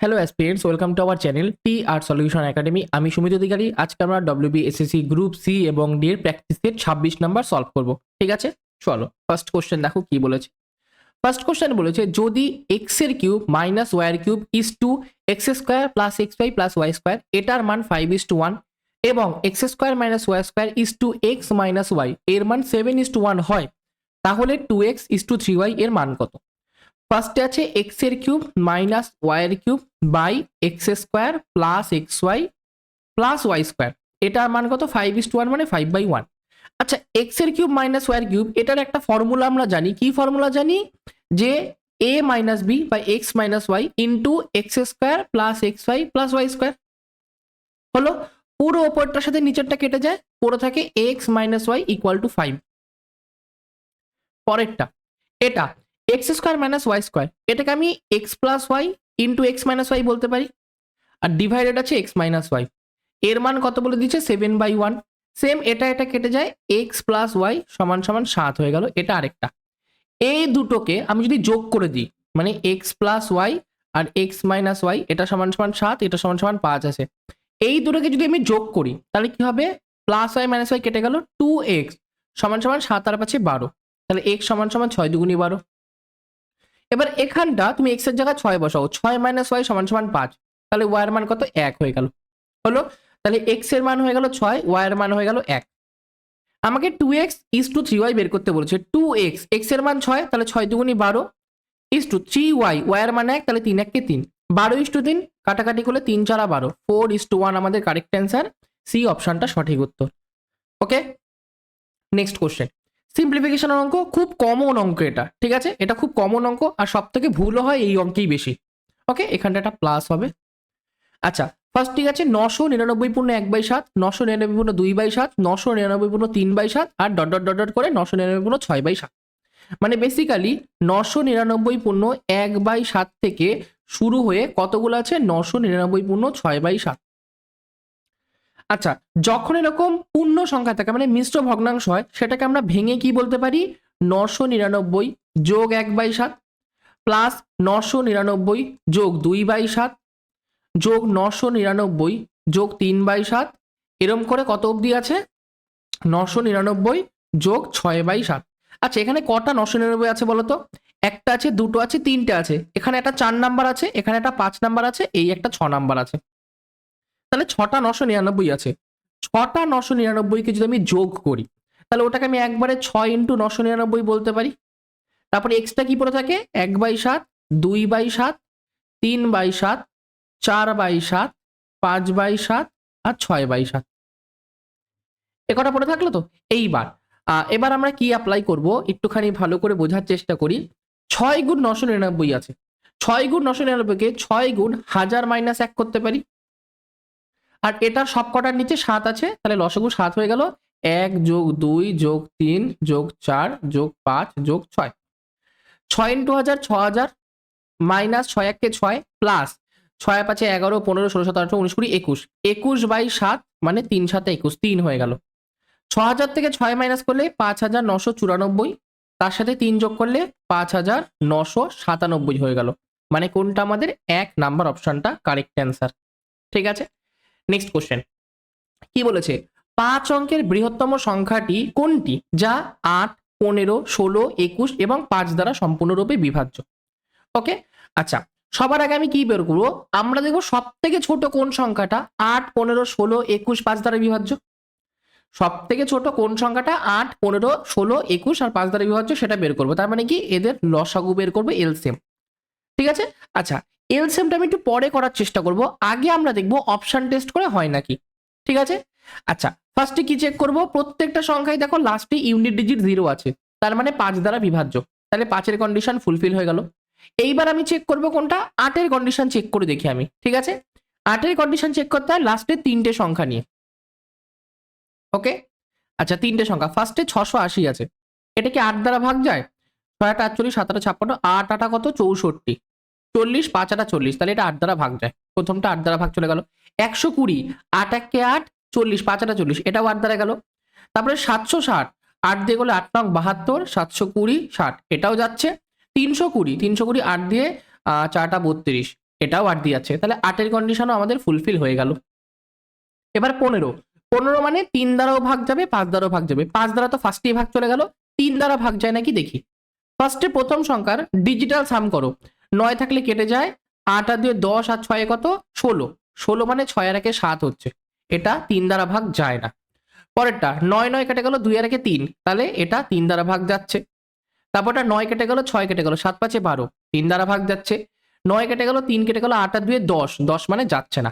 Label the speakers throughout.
Speaker 1: Hello aspirants welcome to our channel T R solution academy আমি সুমিত অধিকারী। আজকে আমরা WB SSC group C এবং D এর প্র্যাকটিসের ছাব্বিশ নাম্বার সলভ করব। ঠিক আছে? চলো ফার্স্ট কোশ্চেন দেখো কি বলেছে। ফার্স্ট কোশ্চেন বলেছে, যদি এক্সের কিউব মাইনাস ওয়াই এর cube is to X square plus X Y plus Y square এটার মান ফাইভ ইস টু ওয়ান এবং X square minus Y square is to X minus Y এর মান সেভেন ইস টু ওয়ান হয়, তাহলে two X is to three Y এর মান কত? ফার্স্টে আছে এক্সের কিউব মাইনাস ওয়াই এর cube by X square plus X Y plus Y square এটার মান কত? ফাইভ ইস টু ওয়ান মানে ফাইভ বাই ওয়ান আচ্ছা এক্সের কিউব মাইনাস ওয়াই এর কিউব এটার একটা ফর্মুলা আমরা জানি। কি ফর্মুলা জানি? যে A minus B by X minus Y into X square plus X Y plus Y square হলো, পুরো ওপরটার সাথে নিচেরটা কেটে যায়, পুরো থাকে X minus Y equal to five পরেরটা, এটা। X square minus Y square এটাকে আমি X plus Y into X minus Y বলতে পারি। আর ডিভাইডেড আছে এক্স মাইনাস ওয়াই এর মান কত বলে দিচ্ছে? সেভেন বাই ওয়ান সেম এটা এটা কেটে যায় এক্স প্লাস ওয়াই সমান সমান সাত হয়ে গেল। এটা আরেকটা। এই দুটোকে আমি যদি যোগ করে দিই মানে এক্স প্লাস ওয়াই আর এক্স মাইনাস ওয়াই এটা সমান সমান সাত, এটা সমান সমান পাঁচ আছে। এই দুটোকে যদি আমি যোগ করি, তাহলে কি হবে? প্লাস ওয়াই মাইনাস ওয়াই কেটে গেল টু এক্স সমান সমান সাত আর পাচ্ছে বারো। তাহলে এক্স সমান সমান ছয় দুগুনি বারো। এবার এখানটা তুমি এক্সের জায়গায় ছয় বসাও, ছয় মাইনাস ওয়াই সমান সমান পাঁচ। তাহলে ওয়াই এর মান কত? এক হয়ে গেল। হলো? তাহলে এক্সের মান হয়ে গেল ছয় ওয়াই এর মান হয়ে গেল এক। আমাকে two X is to three Y বের করতে বলেছে। টু এক্স এক্সের মান ছয়, তাহলে ছয় দুগুনি বারো। Is to three Y Y এর মান এক, তাহলে তিন এককে তিন। বারো ইস টু তিন, কাটাকাটি করলে তিন চারা বারো। ফোর ইস টু ওয়ান আমাদের কারেক্ট অ্যান্সার সি অপশানটা সঠিক উত্তর। ওকে নেক্সট কোশ্চেন সিম্পলিফিকেশন অঙ্ক খুব কমন অঙ্ক এটা, ঠিক আছে? এটা খুব কমন অঙ্ক আর সব থেকে ভুলও হয় এই অঙ্কেই বেশি। ওকে এখানটা একটা প্লাস হবে। আচ্ছা ফার্স্ট ঠিক আছে, নশো নিরানব্বই পূর্ণ এক বাই সাত, নশো নিরানব্বই পূর্ণ দুই বাই সাত, নশো নিরানব্বই পূর্ণ তিন বাই সাত আর ডট ডট ডট করে নশো নিরানব্বই পূর্ণ ছয় বাই সাত। মানে বেসিক্যালি নশো নিরানব্বই পূর্ণ এক বাই সাত থেকে শুরু হয়ে কতগুলো আছে? নশো নিরানব্বই পূর্ণ ছয় বাই সাত। আচ্ছা যখন এরকম পূর্ণ সংখ্যা থাকে মানে মিশ্র ভগ্নাংশ হয়, সেটাকে আমরা ভেঙে কি বলতে পারি? নশো নিরানব্বই যোগ এক বাই সাত প্লাস নশো নিরানব্বই যোগ দুই বাই সাত যোগ নশো নিরানব্বই যোগ তিন বাই সাত। এরম করে কত অবধি আছে? নশো নিরানব্বই যোগ ছয় বাই সাত। আচ্ছা এখানে কটা নশো নিরানব্বই আছে বলতো? একটা আছে, দুটো আছে, তিনটে আছে। এখানে একটা চার নাম্বার আছে, এখানে একটা পাঁচ নাম্বার আছে, এই একটা ছ নাম্বার আছে। তাহলে ছটা নশো নিরানব্বই আছে। ছটা নশো নিরানব্বইকে যদি আমি যোগ করি, তাহলে ওটাকে আমি একবারে ছয় ইন্টু নশো নিরানব্বই বলতে পারি। তারপরে এক্সট্রা কি পড়ে থাকে? এক বাই সাত, দুই বাই সাত, তিন বাই সাত, চার বাই সাত, পাঁচ বাই সাত আর ছয় বাই সাত। এ কটা পড়ে থাকল তো? এইবার। এবার আমরা কি অ্যাপ্লাই করব? একটুখানি ভালো করে বোঝার চেষ্টা করি। ছয় গুণ নশো নিরানব্বই আছে। ছয় গুণ নশো নিরানব্বইকে ছয় গুণ হাজার মাইনাস এক করতে পারি। আর এটার সব কটার নিচে সাত আছে, তাহলে লসগু সাত হয়ে গেল। এক যোগ দুই যোগ তিন যোগ চার যোগ পাঁচ যোগ ছয়। ছয় ইন্টু হাজার, ছ হাজার মাইনাস ছয় এককে ছয় প্লাস ছয় পাঁচে এগারো, পনেরো, ষোলো, সতেরো উনিশ কুড়ি, একুশ। একুশ বাই সাত মানে তিন সাথে একুশ, তিন হয়ে গেল। ছ হাজার থেকে ছয় মাইনাস করলে পাঁচ হাজার নশো চুরানব্বই, তার সাথে তিন যোগ করলে পাঁচ হাজার নশো সাতানব্বই হয়ে গেল। মানে কোনটা আমাদের? এক নাম্বার অপশনটা কারেক্ট অ্যান্সার ঠিক আছে? নেক্সট কোশ্চেন কি বলেছে? পাঁচ অঙ্কের বৃহত্তম সংখ্যাটি কোনটি? যা আট, পনেরো, ষোলো, একুশ এবং পাঁচ দ্বারা সম্পূর্ণরূপে বিভাজ্য। ওকে আচ্ছা সবার আগে আমি কি বের করব? আমরা দেখব সব থেকে ছোট কোন সংখ্যাটা আট, পনেরো, ষোলো, একুশ, পাঁচ দ্বারা বিভাজ্য? সব থেকে ছোট কোন সংখ্যাটা আট, পনেরো, ষোলো, একুশ আর পাঁচ দ্বারা বিভাজ্য সেটা বের করব। তার মানে কি? এদের লসাগু বের করব এলসিএম। ঠিক আছে? আচ্ছা এলসিএমটা আমি একটু পরে করার চেষ্টা করব। আগে আমরা দেখব অপশন টেস্ট করে হয় নাকি। ঠিক আছে? আচ্ছা ফার্স্টে কি চেক করব? প্রত্যেকটা সংখ্যায় দেখো লাস্টে ইউনিট ডিজিট জিরো আছে। তার মানে পাঁচ দ্বারা বিভাজ্য। তাহলে পাঁচের কন্ডিশন ফুলফিল হয়ে গেল। এইবার আমি চেক করব কোনটা? আটের কন্ডিশন চেক করে দেখি আমি। ঠিক আছে? আটের কন্ডিশন চেক করতে হয় লাস্টে তিনটে সংখ্যা নিয়ে। ওকে আচ্ছা তিনটে সংখ্যা। ফার্স্টে ছশো আশি আছে। এটা কি আট দ্বারা ভাগ যায়? ছয় আটা আটচল্লিশ, সাত আটা ছাপ্পান্ন আট আটা কত? চৌষট্টি। চল্লিশ, পাঁচ আটা চল্লিশ, তাহলে এটা আট দ্বারা ভাগ যায়। প্রথমটা আট দ্বারা ভাগ চলে গেল। একশো কুড়ি, আট এককে আট, চল্লিশ, পাঁচ আটা চল্লিশ, এটাও আট দ্বারা গেল। তারপরে সাতশো ষাট, আট দিয়ে গেলো আট নং বাহাত্তর, সাতশো কুড়ি, ষাট, এটাও যাচ্ছে। তিনশো কুড়ি তিনশো কুড়ি, আট দিয়ে চারটা বত্রিশ, এটাও আট দিয়ে যাচ্ছে তাহলে আটের কন্ডিশনও আমাদের ফুলফিল হয়ে গেল। এবার পনেরো পনেরো মানে তিন দ্বারাও ভাগ যাবে, পাঁচ দ্বারাও ভাগ যাবে। পাঁচ দ্বারা তো ফার্স্টেই ভাগ চলে গেল, তিন দ্বারা ভাগ যায় নাকি দেখি। ফার্স্টে প্রথম সংখ্যার ডিজিটাল সাম করো। নয় থাকলে কেটে যায়, আট আর দুয়ে দশ আর ছয়ে কত? ষোলো। ষোলো মানে ছয় আর একে সাত হচ্ছে। এটা তিন দ্বারা ভাগ যায় না। পরেরটা, নয় নয় কেটে গেল দুই আর একে তিন। তাহলে এটা তিন দ্বারা ভাগ যাচ্ছে। তারপরটা নয় কেটে গেল ছয় কেটে গেল সাত পাঁচে বারো। তিন দ্বারা ভাগ যাচ্ছে। নয় কেটে গেল তিন কেটে গেল আট আর দুয়ে দশ। দশ মানে যাচ্ছে না।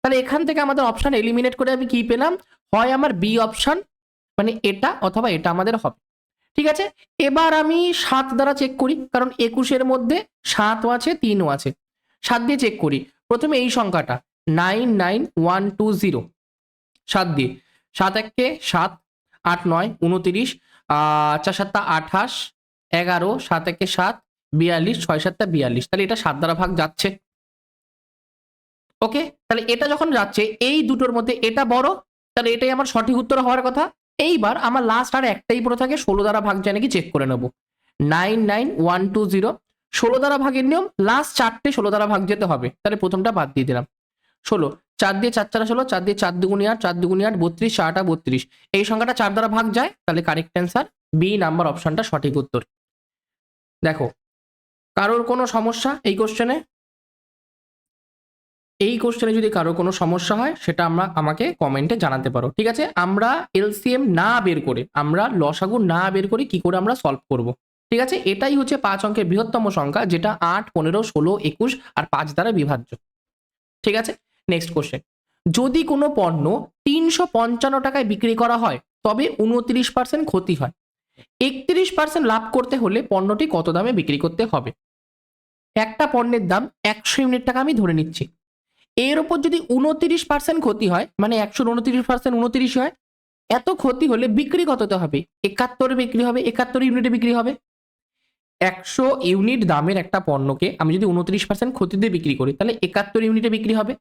Speaker 1: তাহলে এখান থেকে আমাদের অপশান এলিমিনেট করে আমি কি পেলাম? হয় আমার বি অপশান মানে এটা অথবা এটা আমাদের হবে। ঠিক আছে? এবার আমি সাত দ্বারা চেক করি, কারণ একুশের মধ্যে সাতও আছে, তিনও আছে। সাত দিয়ে চেক করি। প্রথমে এই সংখ্যাটা nine nine one two zero সাত দিয়ে। সাত এককে সাত, আট নয়, উনতিরিশ চার সাতটা আঠাশ, এগারো, সাত একে সাত, বিয়াল্লিশ, ছয় সাতটা বিয়াল্লিশ। তাহলে এটা সাত দ্বারা ভাগ যাচ্ছে। ওকে তাহলে এটা যখন যাচ্ছে, এই দুটোর মধ্যে এটা বড়, তাহলে এটাই আমার সঠিক উত্তর হওয়ার কথা। এইবার আমার লাস্ট আর একটাই পড়ে থাকে, ষোলো দ্বারা ভাগ যায় নাকি চেক করে নেব। Nine nine one two zero ষোলো দ্বারা ভাগের নিয়ম লাস্ট চারটে ষোলো দ্বারা ভাগ যেতে হবে। তাহলে প্রথমটা বাদ দিয়ে দিলাম। ষোলো, চার দিয়ে চার চারা ষোলো, চার দিয়ে চার দুগুনি আট, চার দুগুনি আট, বত্রিশ চারটা বত্রিশ। এই সংখ্যাটা চার দ্বারা ভাগ যায়, তাহলে কারেক্ট অ্যান্সার বি নাম্বার অপশনটা সঠিক উত্তর। দেখো, কারোর কোনো সমস্যা এই কোশ্চেনে এই কোশ্চেনে যদি কারোর কোনো সমস্যা হয়, সেটা আমরা আমাকে কমেন্টে জানাতে পারো। ঠিক আছে? আমরা এলসিএম না বের করে, আমরা লসাগু না বের করে কি করে আমরা সলভ করব? ঠিক আছে? এটাই হচ্ছে পাঁচ অঙ্কের বৃহত্তম সংখ্যা, যেটা আট, পনেরো, ষোলো, একুশ আর পাঁচ দ্বারা বিভাজ্য। ঠিক আছে? নেক্সট কোশ্চেন যদি কোনো পণ্য তিনশো পঞ্চান্ন টাকায় বিক্রি করা হয়, তবে উনত্রিশ পার্সেন্ট ক্ষতি হয়। একত্রিশ পার্সেন্ট লাভ করতে হলে পণ্যটি কত দামে বিক্রি করতে হবে? একটা পণ্যের দাম একশো ইউনিট টাকা আমি ধরে নিচ্ছি। এর ওপর যদি উনত্রিশ পার্সেন্ট ক্ষতি হয় মানে একশো উনত্রিশ পার্সেন্ট উনত্রিশ হয়, এত ক্ষতি হলে বিক্রি কততে হবে? একাত্তরে বিক্রি হবে, একাত্তর ইউনিটে বিক্রি হবে। একশো ইউনিট দামের একটা পণ্যকে আমি যদি উনত্রিশ পার্সেন্ট ক্ষতিতে বিক্রি করি, তাহলে একাত্তর ইউনিটে বিক্রি হবে।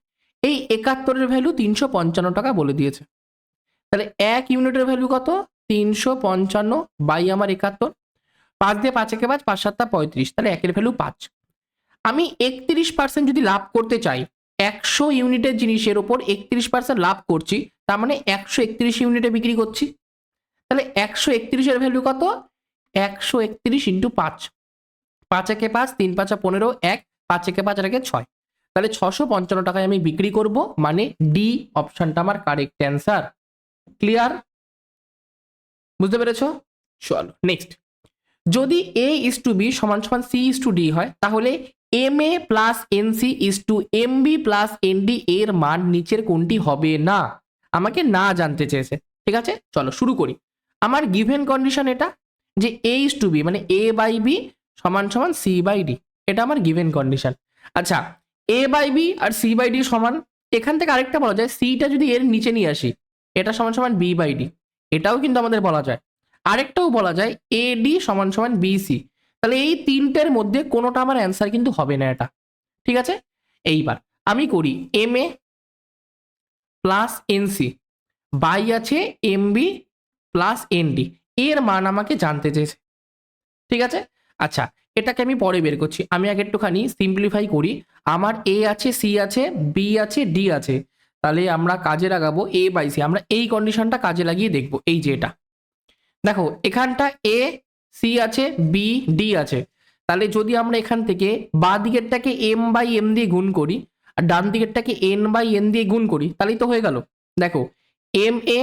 Speaker 1: এই একাত্তরের ভ্যালু তিনশো পঞ্চান্ন টাকা বলে দিয়েছে। তাহলে এক ইউনিটের ভ্যালু কত? তিনশো পঞ্চান্ন বাই আমার একাত্তর। পাঁচ দিয়ে পাঁচ একে পাঁচ পাঁচ সাতটা পঁয়ত্রিশ। তাহলে একের ভ্যালু পাঁচ। আমি একত্রিশ পার্সেন্ট যদি লাভ করতে চাই একশো ইউনিটের জিনিসের ওপর একত্রিশ পার্সেন্ট লাভ করছি, তার মানে একশো একত্রিশ ইউনিটে বিক্রি করছি। তাহলে একশো একত্রিশের ভ্যালু কত? একশো একত্রিশ ইন্টু পাঁচ। পাঁচ একে পাঁচ, তিন পাঁচা পনেরো, এক। পাঁচ একে পাঁচ একে ছয়। তাহলে ছশো পঞ্চান্ন টাকায় আমি বিক্রি করব মানে ডি অপশনটা আমার কারেক্ট অ্যান্সার ক্লিয়ার বুঝতে পেরেছ? চলো নেক্সট যদি এ ইস টু বি সমান সমান সি ইস টু ডি হয়, তাহলে M A plus N C is to M B plus N D এর মান নিচের কোনটি হবে না? আমাকে না জানতে চেয়েছে। ঠিক আছে? চলো শুরু করি। আমার গিভেন কন্ডিশন এটা যে এ ইস টু বি মানে এ বাই বি সমান সমান সি বাই ডি এটা আমার গিভেন কন্ডিশন আচ্ছা এ বাই বি আর সি বাই ডি সমান, এখান থেকে আরেকটা বলা যায় সিটা যদি এর নিচে নিয়ে আসি, এটা সমান সমান বি বাই ডি এটাও কিন্তু আমাদের বলা যায়। আরেকটাও বলা যায় এ ডি সমান সমান বিসি তাহলে এই তিনটের মধ্যে কোনোটা আমার অ্যান্সার কিন্তু হবে না এটা। ঠিক আছে? এইবার আমি করি M A plus NC by আছে এম বি প্লাস এনডি এর মান আমাকে জানতে চেয়েছে। ঠিক আছে? আচ্ছা এটাকে আমি পরে বের করছি। আমি আগে একটুখানি সিম্পলিফাই করি। আমার এ আছে সি আছে বি আছে ডি আছে। তাহলে আমরা কাজে লাগাবো এ বাই সি আমরা এই কন্ডিশনটা কাজে লাগিয়ে দেখব। এই যে এটা। দেখো, এখানটা এ সি আছে বি ডি আছে। তাহলে যদি আমরা এখান থেকে বা দিকেরটাকে এম বাই এম দিয়ে গুণ করি, আর ডান দিকেরটাকে এন বাই এন দিয়ে গুণ করি, তাহলেই তো হয়ে গেল। দেখো M A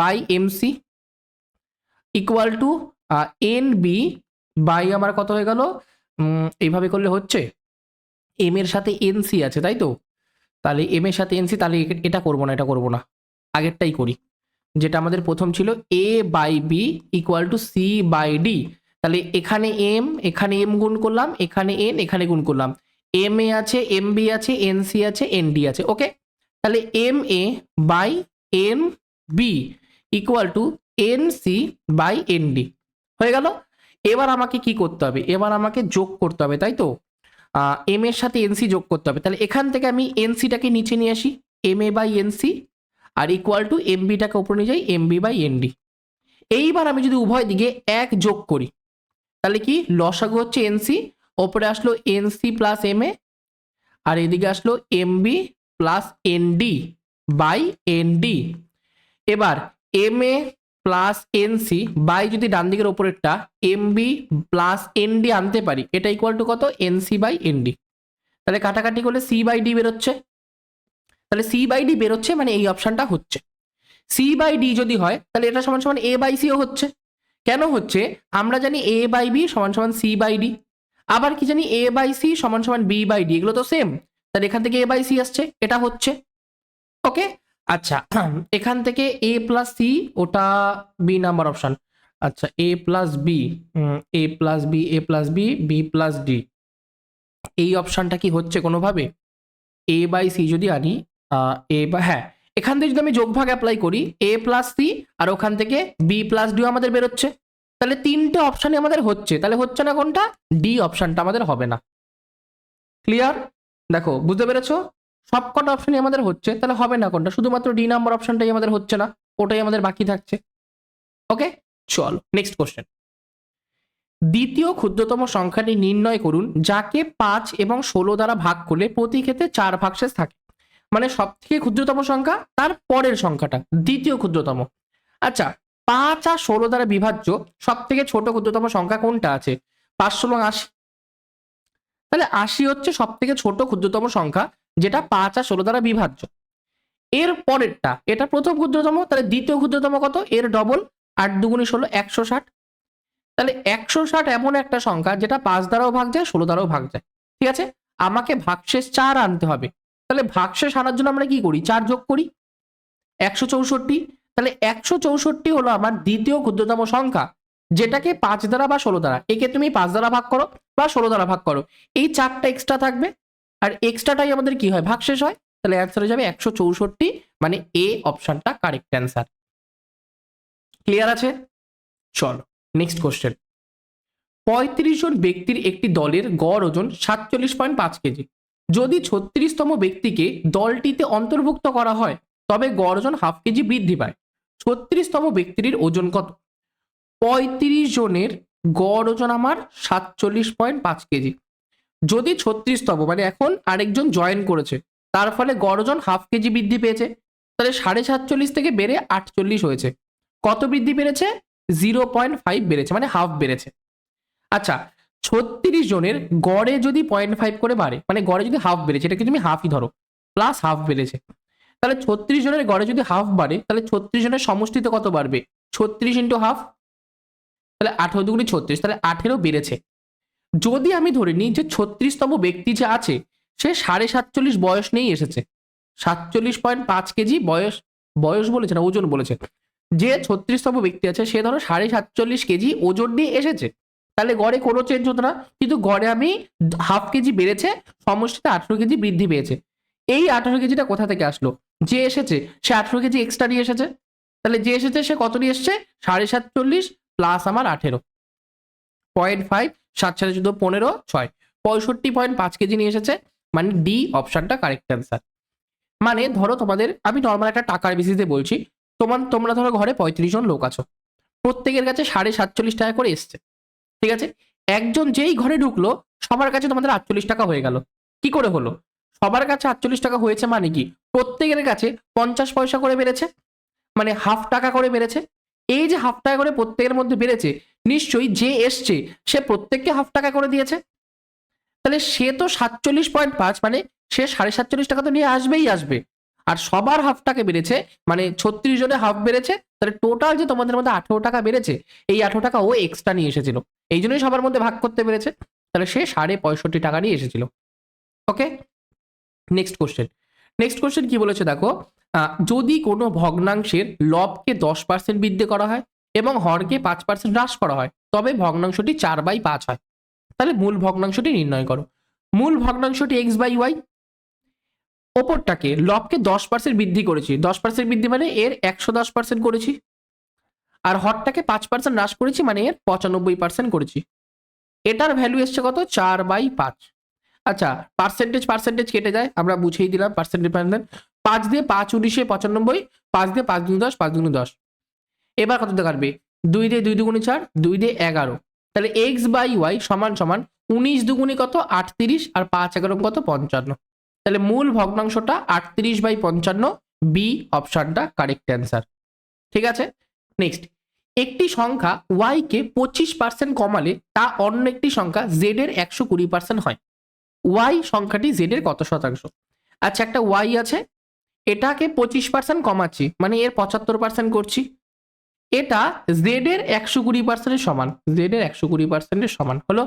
Speaker 1: by M C equal to N B by আমার কত হয়ে গেল? এইভাবে করলে হচ্ছে? এম এর সাথে এন সি আছে, তাই তো? তাহলে এম এর সাথে এন সি তাহলে এটা করব না, এটা করব না। আগেরটাই করি। যেটা আমাদের প্রথম ছিল A by B equal to C by D তাহলে এখানে এম এখানে এম গুণ করলাম, এখানে এন এখানে গুণ করলাম। এম এ আছে এম বি আছে এন সি আছে এন ডি আছে ওকে তাহলে M A by M B equal to N C by N D হয়ে গেল? এবার আমাকে কি করতে হবে? এবার আমাকে যোগ করতে হবে, তাই তো? এম এর সাথে এনসি যোগ করতে হবে। তাহলে এখান থেকে আমি এনসিটাকে নিচে নিয়ে আসি। এম এ বাই এনসি আর ইকুয়াল টু এম বিটাকে উপরে নিয়ে যাই M B by N D এইবার আমি যদি উভয় দিকে এক যোগ করি তাহলে কি? লসাগু হচ্ছে এনসি ওপরে আসলো এনসি প্লাস এম এ আর এদিকে আসলো M B plus N D by N D এবার M A plus N C by যদি ডান দিকের ওপরেরটা M B plus N D আনতে পারি, এটা ইকুয়াল টু কত? N C by N D তাহলে কাটাকাটি করলে সি বাই ডি বেরোচ্ছে। তাহলে সি বাই ডি বেরোচ্ছে মানে এই অপশনটা হচ্ছে। সি বাই ডি যদি হয়, তাহলে এটা সমান সমান এ বাই সিও হচ্ছে। কেন হচ্ছে? আমরা জানি এ বাই বি সমান সমান সি বাই ডি আবার কি জানি এ বাই সি সমান সমান বি বাই ডি এগুলো তো সেম তাহলে এখান থেকে এ বাই সি আসছে, এটা হচ্ছে। ওকে আচ্ছা এখান থেকে এ প্লাস সি ওটা বি নাম্বার অপশন আচ্ছা A plus B A plus B A plus B B plus D এই অপশনটা কি হচ্ছে কোনোভাবে? এ বাই সি যদি আনি এ বা হ্যাঁ এখান থেকে যদি আমি যোগভাগ অ্যাপ্লাই করি এ প্লাস সি আর ওখান থেকে বি প্লাস ডিও আমাদের বেরোচ্ছে। তাহলে তিনটে অপশানই আমাদের হচ্ছে। তাহলে হচ্ছে না কোনটা? ডি অপশানটা আমাদের হবে না। ক্লিয়ার দেখো, বুঝতে পেরেছ? সব কটা অপশনই আমাদের হচ্ছে। তাহলে হবে না কোনটা? শুধুমাত্র ডি নাম্বার অপশনটাই আমাদের হচ্ছে না। ওটাই আমাদের বাকি থাকছে। ওকে চলো নেক্সট কোশ্চেন দ্বিতীয় ক্ষুদ্রতম সংখ্যাটি নির্ণয় করুন, যাকে পাঁচ এবং ষোলো দ্বারা ভাগ করলে প্রতি ক্ষেত্রে চার ভাগশেষ থাকে। মানে সব থেকে ক্ষুদ্রতম সংখ্যা, তার পরের সংখ্যাটা, দ্বিতীয় ক্ষুদ্রতম। আচ্ছা পাঁচ আর ষোলো দ্বারা বিভাজ্য সব থেকে ছোট ক্ষুদ্রতম সংখ্যা কোনটা আছে? পাঁচ, ষোলো, আশি। তাহলে আশি হচ্ছে সব থেকে ছোট ক্ষুদ্রতম সংখ্যা, যেটা পাঁচ আর ষোলো দ্বারা বিভাজ্য। এর পরেরটা, এটা প্রথম ক্ষুদ্রতম, তাহলে দ্বিতীয় ক্ষুদ্রতম কত? এর ডবল আট দুগুণি ষোলো, একশো ষাট। তাহলে একশো ষাট এমন একটা সংখ্যা, যেটা পাঁচ দ্বারাও ভাগ যায়, ষোলো দ্বারাও ভাগ যায়। ঠিক আছে? আমাকে ভাগশেষ চার আনতে হবে। তাহলে ভাগশেষ আনার জন্য আমরা কি করি? চার যোগ করি? একশো চৌষট্টি? তাহলে একশো চৌষট্টি হলো আমার দ্বিতীয় ক্ষুদ্রতম সংখ্যা, যেটাকে পাঁচ দ্বারা বা ষোলো দ্বারা। একে তুমি পাঁচ দ্বারা ভাগ করো বা ষোলো দ্বারা ভাগ করো। এই চারটা এক্সট্রা থাকবে। আর এক্সট্রাটাই আমাদের কি হয়? ভাগশেষ হয়। তাহলে অ্যান্সার হয়ে যাবে একশো চৌষট্টি মানে এ অপশনটা কারেক্ট অ্যান্সার ক্লিয়ার আছে? চলো নেক্সট কোশ্চেন পঁয়ত্রিশ জন ব্যক্তির একটি দলের গড় ওজন সাতচল্লিশ পয়েন্ট পাঁচ কেজি। যদি ছত্রিশতম ব্যক্তিকে দলটিতে অন্তর্ভুক্ত করা হয়, তবে গড় ওজন হাফ কেজি বৃদ্ধি পায়। ছত্রিশতম ব্যক্তির ওজন কত? পঁয়ত্রিশ জনের গড় ওজন আমার সাতচল্লিশ পয়েন্ট পাঁচ কেজি। যদি ছত্রিশতম মানে এখন আরেকজন জয়েন করেছে, তার ফলে গড় ওজন হাফ কেজি বৃদ্ধি পেয়েছে, তাহলে সাড়ে সাতচল্লিশ থেকে বেড়ে আটচল্লিশ হয়েছে। কত বৃদ্ধি বেড়েছে জিরো পয়েন্ট ফাইভ বেড়েছে মানে হাফ বেড়েছে। আচ্ছা ছত্রিশ জনের গড়ে যদি পয়েন্ট ফাইভ করে বাড়ে মানে গড়ে যদি হাফ বেড়েছে এটাকে তুমি হাফই ধরো প্লাস হাফ বেড়েছে। তাহলে ছত্রিশ জনের গড়ে যদি হাফ বাড়ে, তাহলে ছত্রিশ জনের সমষ্টিতে কত বাড়বে? ছত্রিশ ইন্টু হাফ তাহলে আঠেরো দুগুলি ছত্রিশ, তাহলে আঠেরো বেড়েছে। যদি আমি ধরে নিই যে ছত্রিশতম ব্যক্তি যে আছে, সে সাড়ে সাতচল্লিশ বয়স নিয়েই এসেছে। সাতচল্লিশ পয়েন্ট পাঁচ কেজি বয়স বয়স বলেছে না, ওজন বলেছে। যে ছত্রিশতম ব্যক্তি আছে, সে ধরো সাড়ে সাতচল্লিশ কেজি ওজন নিয়ে এসেছে। তাহলে গড়ে কোনো চেঞ্জ হতো না, কিন্তু গড়ে আমি হাফ কেজি বেড়েছে, সমষ্টিতে আঠেরো কেজি বৃদ্ধি পেয়েছে। এই আঠেরো কেজিটা কোথা থেকে আসলো? যে এসেছে, সে আঠেরো কেজি এক্সট্রা নিয়ে এসেছে। তাহলে যে এসেছে, সে কত নিয়ে এসছে? সাড়ে সাতচল্লিশ প্লাস আমার আঠেরো। পয়েন্ট ফাইভ সাত সাড়ে চোদ্দ, পনেরো, ছয়। পঁয়ষট্টি পয়েন্ট পাঁচ কেজি নিয়ে এসেছে মানে ডি অপশানটা কারেক্ট অ্যান্সার মানে ধরো তোমাদের, আমি নর্মাল একটা টাকার বেসিসে বলছি, তোমার, তোমরা ধরো ঘরে পঁয়ত্রিশ জন লোক আছো। প্রত্যেকের কাছে সাড়ে সাতচল্লিশ টাকা করে এসছে। ঠিক আছে? একজন যেই ঘরে ঢুকলো, সবার কাছে তোমাদের আটচল্লিশ টাকা হয়ে গেল। কি করে হলো? সবার কাছে আটচল্লিশ টাকা হয়েছে মানে কি? প্রত্যেকের কাছে পঞ্চাশ পয়সা করে বেড়েছে? মানে হাফ টাকা করে বেড়েছে? এই যে হাফ টাকা করে প্রত্যেকের মধ্যে বেড়েছে, নিশ্চয়ই যে এসছে, সে প্রত্যেককে হাফ টাকা করে দিয়েছে? তাহলে সে তো সাতচল্লিশ পয়েন্ট পাঁচ মানে সে সাড়ে সাতচল্লিশ টাকা তো নিয়ে আসবেই আসবে। আর সবার হাফ টাকা বেড়েছে মানে ছত্রিশ জনে হাফ বেড়েছে, তাহলে টোটাল যে তোমাদের মধ্যে আঠেরো টাকা বেড়েছে, এই আঠেরো টাকা ও এক্সট্রা নিয়ে এসেছিল। এই জন্যই সবার মধ্যে ভাগ করতে পেরেছে। তাহলে সে সাড়ে পঁয়ষট্টি টাকা নিয়ে এসেছিল। Okay? Next question next question কি বলেছে দেখো? যদি কোনো ভগ্নাংশের লবকে দশ পার্সেন্ট বৃদ্ধি করা হয় এবং হরকে পাঁচ পার্সেন্ট হ্রাস করা হয়, তবে ভগ্নাংশটি চার বাই পাঁচ হয়। তাহলে মূল ভগ্নাংশটি নির্ণয় করো। মূল ভগ্নাংশটি এক্স বাই ওয়াই ওপরটাকে লবকে দশ পার্সেন্ট বৃদ্ধি করেছি। দশ পার্সেন্ট বৃদ্ধি মানে এর একশো দশ পার্সেন্ট করেছি। আর হটটাকে পাঁচ পার্সেন্ট হ্রাস করেছি মানে এর পঁচানব্বই পার্সেন্ট করেছি। এটার ভ্যালু এসছে কত? চার বাই পাঁচ। আচ্ছা পার্সেন্টেজ পার্সেন্টেজ কেটে যায়, আমরা বুঝেই দিলাম পার্সেন্টেজ পার্সেন্টেজ পাঁচ দিয়ে পাঁচ উনিশে পঁচানব্বই, পাঁচ দিয়ে পাঁচ দুগুণ দশ, পাঁচ দুগুণ দশ। এবার কত কাটবে দুই দিয়ে দুই দুগুণে চার, দুই দিয়ে এগারো। তাহলে এক্স বাই ওয়াই সমান সমান উনিশ দুগুণে কত? আটত্রিশ, আর পাঁচ এগারো কত? পঞ্চান্ন। তাহলে মূল ভগ্নাংশটা আটত্রিশ বাই পঞ্চান্ন বি অপশনটা কারেক্ট অ্যান্সার ঠিক আছে? নেক্সট একটি সংখ্যা ওয়াই কে পঁচিশ পার্সেন্ট কমালে তা অন্য একটি সংখ্যা জেড এর একশো কুড়ি পার্সেন্ট হয়। ওয়াই সংখ্যাটি জেড এর কত শতাংশ? আচ্ছা একটা ওয়াই আছে, এটাকে পঁচিশ পার্সেন্ট কমাচ্ছি মানে এর পঁচাত্তর পার্সেন্ট করছি। এটা জেড এর একশো কুড়ি পার্সেন্টের সমান জেড এর একশো কুড়ি পার্সেন্টের সমান, হলো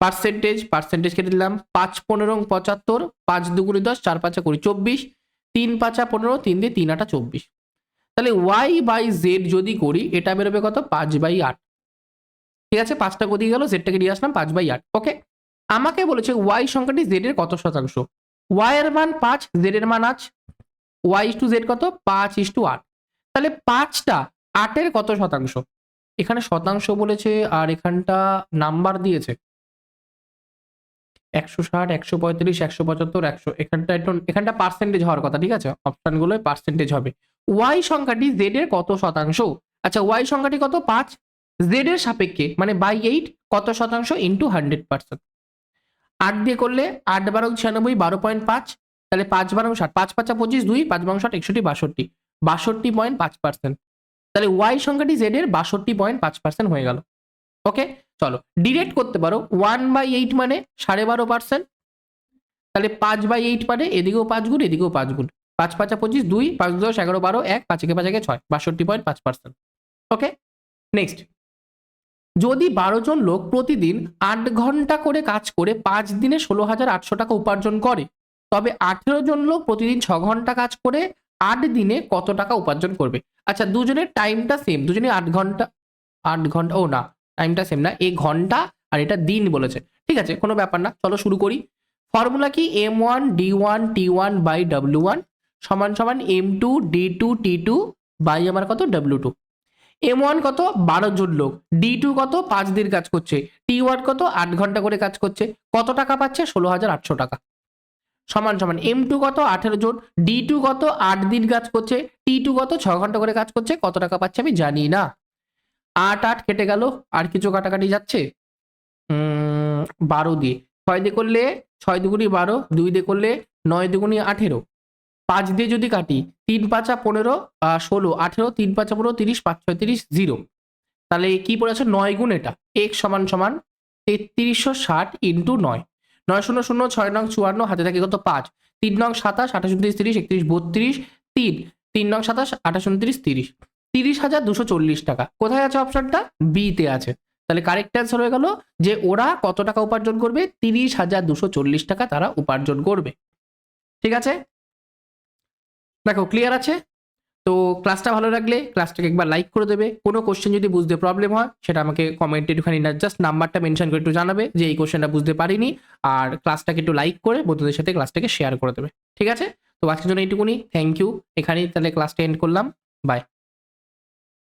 Speaker 1: পার্সেন্টেজ পার্সেন্টেজ কেটে দিলাম, পাঁচ পনেরো পঁচাত্তর, পাঁচ দুগুড়ি দশ, চার পাঁচা কুড়ি, চব্বিশ, তিন পাঁচা পনেরো, তিন দিয়ে তিন আটা চব্বিশ। তাহলে ওয়াই বাই জেড যদি করি, এটা বেরোবে কত? পাঁচ বাই আট। ঠিক আছে? পাঁচটা কোথায় গেল জেডটাকে নিয়ে আসলাম, পাঁচ বাই আট। ওকে আমাকে বলেছে ওয়াই সংখ্যাটি জেড এর কত শতাংশ? ওয়াই এর মান পাঁচ জেড এর মান আট। ওয়াই ইস টু জেড কত? পাঁচ ইস টু আট। তাহলে পাঁচটা আটের কত শতাংশ? এখানে শতাংশ বলেছে আর এখানটা নাম্বার দিয়েছে। একশো ষাট, একশো পঁয়ত্রিশ, একশো পঁচাত্তর, একশো এখানটা একটু এখানটা পার্সেন্টেজ হওয়ার কথা, ঠিক আছে? অপশানগুলোয় পার্সেন্টেজ হবে। ওয়াই সংখ্যাটি জেড এর কত শতাংশ? আচ্ছা ওয়াই সংখ্যাটি কত? পাঁচ। জেড এর সাপেক্ষে মানে বাই এইট কত শতাংশ ইন্টু হান্ড্রেড পার্সেন্ট আট দিয়ে করলে আট বারো ছিয়ানব্বই, বারো পয়েন্ট পাঁচ। তাহলে পাঁচ বারো ষাট, পাঁচ পাঁচা পঁচিশ, দুই, পাঁচ বারো ষাট, একষট্টি, বাষট্টি। বাষট্টি পয়েন্ট পাঁচ পার্সেন্ট তাহলে ওয়াই সংখ্যাটি জেড এর বাষট্টি পয়েন্ট পাঁচ পার্সেন্ট হয়ে গেল। ওকে চলো ডিরেক্ট করতে পারো। ওয়ান বাই এইট মানে সাড়ে বারো পার্সেন্ট তাহলে পাঁচ বাই এইট মানে এদিকেও পাঁচ গুণ, এদিকেও পাঁচ গুণ। পাঁচ পাঁচা পঁচিশ, দুই, পাঁচ দশ, এগারো, বারো, এক, পাঁচ একে পাঁচ একে ছয়, বাষট্টি পয়েন্ট পাঁচ পার্সেন্ট ওকে নেক্সট যদি বারো জন লোক প্রতিদিন আট ঘণ্টা করে কাজ করে পাঁচ দিনে ষোলো হাজার আটশো টাকা উপার্জন করে, তবে আঠেরো জন লোক প্রতিদিন ছ ঘণ্টা কাজ করে আট দিনে কত টাকা উপার্জন করবে? আচ্ছা দুজনের টাইমটা সেম দুজনে আট ঘণ্টা আট ঘণ্টা, ও না টাইমটা সেম না, এ ঘণ্টা আর এটা দিন বলেছে। ঠিক আছে, কোনো ব্যাপার না, চলো শুরু করি। ফর্মুলা কি? M one D one T one by W one সমান সমান M two D two T two by আমার কত? ডাব্লিউ টু এম ওয়ান কত? বারো জন লোক। ডি টু কত? পাঁচ দিন কাজ করছে। টি ওয়ান কত? আট ঘণ্টা করে কাজ করছে। কত টাকা পাচ্ছে? ষোলো হাজার আটশো টাকা। সমান সমান এম টু কত? আঠেরো জন। ডি টু কত? আট দিন কাজ করছে। টি টু কত? ছ ঘণ্টা করে কাজ করছে। কত টাকা পাচ্ছে আমি জানি না। আট আট কেটে গেল। আর কিছু কাটাকাটি যাচ্ছে? বারো দিয়ে। ছয় দিয়ে করলে ছয় দুগুনি বারো, দুই দিয়ে করলে নয় দুগুনি আঠেরো। পাঁচ দিয়ে যদি কাটি, তিন পাঁচা পনেরো ষোলো, আঠেরো, তিন পাঁচা পনেরো, তিরিশ, পাঁচ ছয়, তিরিশ, জিরো। তাহলে কি পড়েছে? নয় গুণ এটা। এক সমান সমান তেত্রিশশো ষাট ইন্টু নয়। নয় শূন্য শূন্য, ছয় নং চুয়ান্ন, হাতে থাকে কত? পাঁচ। তিন নং সাতাশ, আঠাশ উনত্রিশ, তিরিশ, একত্রিশ, বত্রিশ, তিন। তিন নং সাতাশ, আঠাশ উনত্রিশ, তিরিশ। তিরিশ হাজার দুশো চল্লিশ টাকা। কোথায় আছে অপশনটা? বিতে আছে। তাহলে কারেক্ট অ্যান্সার হয়ে গেল যে ওরা কত টাকা উপার্জন করবে? তিরিশ হাজার দুশো চল্লিশ টাকা তারা উপার্জন করবে। ঠিক আছে? দেখো ক্লিয়ার আছে? তো ক্লাসটা ভালো লাগলে ক্লাসটাকে একবার লাইক করে দেবে। কোনো কোশ্চেন যদি বুঝতে প্রবলেম হয়, সেটা আমাকে কমেন্টে একটুখানি না জাস্ট নাম্বারটা মেনশন করে একটু জানাবে যে এই কোশ্চেনটা বুঝতে পারিনি। আর ক্লাসটাকে একটু লাইক করে বন্ধুদের সাথে ক্লাসটাকে শেয়ার করে দেবে। ঠিক আছে? তো আজকের জন্য এইটুকুনি। থ্যাংক ইউ এখানেই তাহলে ক্লাসটা এন্ড করলাম। বাই